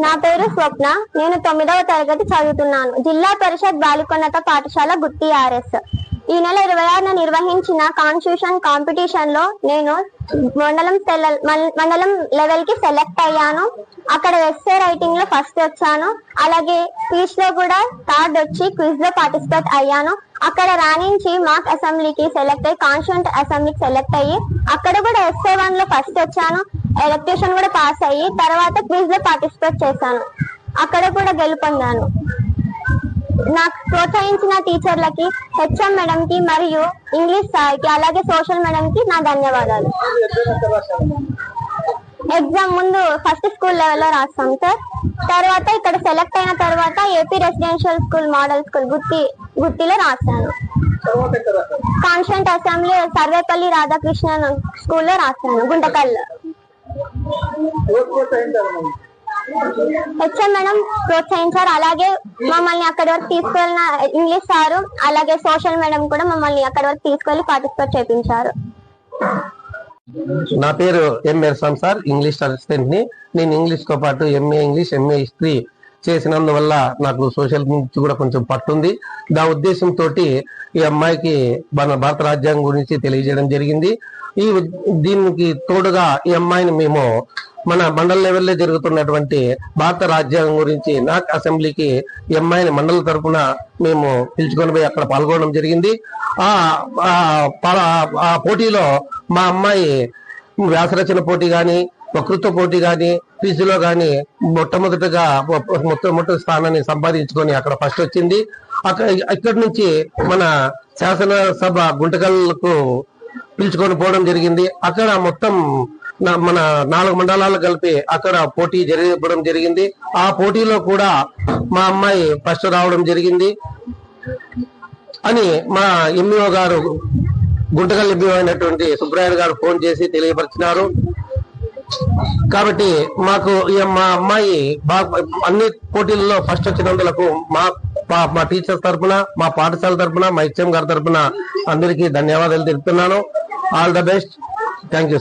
నా పేరు స్వప్న. నేను తొమ్మిదవ తరగతి చదువుతున్నాను. జిల్లా పరిషత్ బాలికోన్నత పాఠశాల గుత్తి ఆర్ఎస్. ఈ నెల ఇరవై ఆరున నిర్వహించిన కాన్స్టిట్యూషన్ కాంపిటీషన్లో నేను మండలం సెల- మండలం లెవెల్కి సెలెక్ట్ అయ్యాను. అక్కడ ఎస్ఏ రైటింగ్లో ఫస్ట్ వచ్చాను. అలాగే స్పీచ్లో కూడా థర్డ్ వచ్చి క్విజ్లో పార్టిసిపేట్ అయ్యాను. అక్కడ రాణించి మాక్ అసెంబ్లీకి సెలెక్ట్ అయ్యి కాన్స్టిట్యూంట్ అసెంబ్లీకి సెలెక్ట్ అయ్యి అక్కడ కూడా ఎస్ఏ వన్లో ఫస్ట్ వచ్చాను. ఎలక్ట్యూషన్ కూడా పాస్ అయ్యి తర్వాత క్విజ్లో పార్టిసిపేట్ చేశాను. అక్కడ కూడా గెలుపొందాను. నాకు ప్రోత్సహించిన టీచర్లకి హెచ్ఎం మేడం కి మరియు ఇంగ్లీష్ సార్కి అలాగే సోషల్ మేడం కి నా ధన్యవాదాలు. ఎగ్జామ్ ముందు ఫస్ట్ స్కూల్ లెవెల్లో రాస్తాం సార్. తర్వాత ఇక్కడ సెలెక్ట్ అయిన తర్వాత AP residential school model school Gooty గుత్తిలో రాశాను కాన్స్టెంట్ అసెంబ్లీ సర్వేపల్లి రాధాకృష్ణన్ స్కూల్లో రాశాను గుంటకల్లో. హెచ్ఎం మేడం ప్రోత్సహించారు. అలాగే మమ్మల్ని అక్కడి వరకు తీసుకెళ్ళిన ఇంగ్లీష్ సారు అలాగే సోషల్ మేడం కూడా మమ్మల్ని అక్కడి వరకు తీసుకెళ్ళి పార్టిసిపేట్ చేపించారు. నా పేరు ఎం సార్ ఇంగ్లీష్ అసిస్టెంట్ని నేను ఇంగ్లీష్తో పాటు ఎంఏ ఇంగ్లీష్ ఎంఏ హిస్టరీ చేసినందువల్ల నాకు సోషల్ నుంచి కూడా కొంచెం పట్టుంది. దా ఉద్దేశంతో ఈ అమ్మాయికి మన భారత రాజ్యాంగం గురించి తెలియజేయడం జరిగింది. ఈ దీనికి తోడుగా ఈ అమ్మాయిని మేము మన మండల లెవెల్లో జరుగుతున్నటువంటి భారత రాజ్యాంగం గురించి నాక్ అసెంబ్లీకి ఈ అమ్మాయిని మండల తరఫున మేము పిలుచుకొని పోయి అక్కడ పాల్గొనడం జరిగింది. ఆ ఆ పోటీలో మా అమ్మాయి వ్యాసరచన పోటీ కానీ వక్తృత్వ పోటీ గాని క్విజ్లో గాని మొట్టమొదటిగా మొత్తం స్థానాన్ని సంపాదించుకొని అక్కడ ఫస్ట్ వచ్చింది. అక్కడ ఇక్కడి నుంచి మన శాసనసభ గుంటకల్కు పిలుచుకొని పోవడం జరిగింది. అక్కడ మొత్తం మన నాలుగు మండలాలు కలిపి అక్కడ పోటీ జరగడం జరిగింది. ఆ పోటీలో కూడా మా అమ్మాయి ఫస్ట్ రావడం జరిగింది. అని మా ఎంఈఓ గారు గుంటకల్ ఎంఈఓ అయినటువంటి సుబ్రాయన్ గారు ఫోన్ చేసి తెలియపరిచినారు. కాబట్టి మాకు మా అమ్మాయి బాగా అన్ని పోటీలలో ఫస్ట్ వచ్చినందులకు మా మా- టీచర్స్ తరపున మా పాఠశాల తరపున మా హెచ్ఎం గారి తరపున అందరికీ ధన్యవాదాలు తెలుపుతున్నాను. All the best thank you